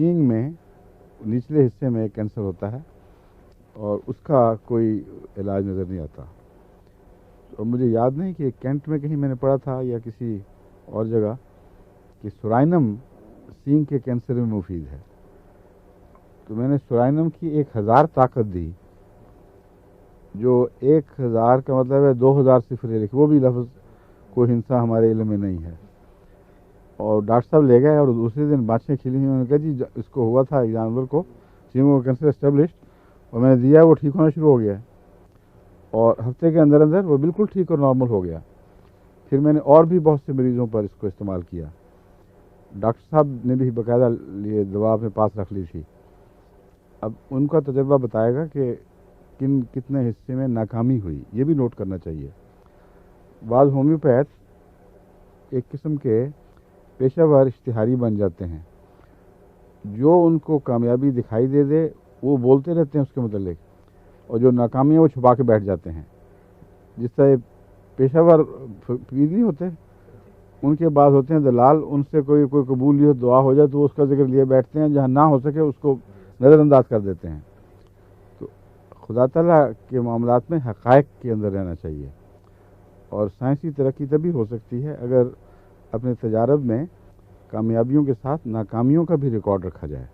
सींग में, निचले हिस्से में कैंसर होता है और उसका कोई इलाज नज़र नहीं आता। और मुझे याद नहीं कि कैंट में कहीं मैंने पढ़ा था या किसी और जगह कि सुराइनम सींग के कैंसर में मुफीद है। तो मैंने सुराइनम की एक हज़ार ताकत दी, जो एक हज़ार का मतलब है दो हज़ार सिफर लिखी, वो भी लफ्ज़ कोई हिंसा हमारे इल्म में नहीं है। और डॉक्टर साहब ले गए और दूसरे दिन बाँछें खिली हुई उन्होंने कहा, जी इसको हुआ था जानवर को का कैंसर एस्टेब्लिश और मैंने दिया वो ठीक होना शुरू हो गया। और हफ़्ते के अंदर अंदर वो बिल्कुल ठीक और नॉर्मल हो गया। फिर मैंने और भी बहुत से मरीज़ों पर इसको इस्तेमाल किया। डॉक्टर साहब ने भी बाकायदा लिए दवा अपने पास रख ली थी। अब उनका तजर्बा बताएगा कि किन, कितने हिस्से में नाकामी हुई, ये भी नोट करना चाहिए। बाद होम्योपैथ एक किस्म के पेशावर इश्तिहारी बन जाते हैं। जो उनको कामयाबी दिखाई दे दे, वो बोलते रहते हैं उसके मतलब और जो नाकामी है, वो छुपा के बैठ जाते हैं। जिस तरह पेशावर पीर नहीं होते, उनके बाद होते हैं दलाल, उनसे कोई कोई कबूलियत दुआ हो जाए तो वो उसका ज़िक्र लिए बैठते हैं, जहाँ ना हो सके, उसको नज़रअंदाज कर देते हैं। तो खुदा तला के मामला में हक़ के अंदर रहना चाहिए, और साइंसी तरक्की तभी हो सकती है अगर अपने तजारब में कामयाबियों के साथ नाकामियों का भी रिकॉर्ड रखा जाए।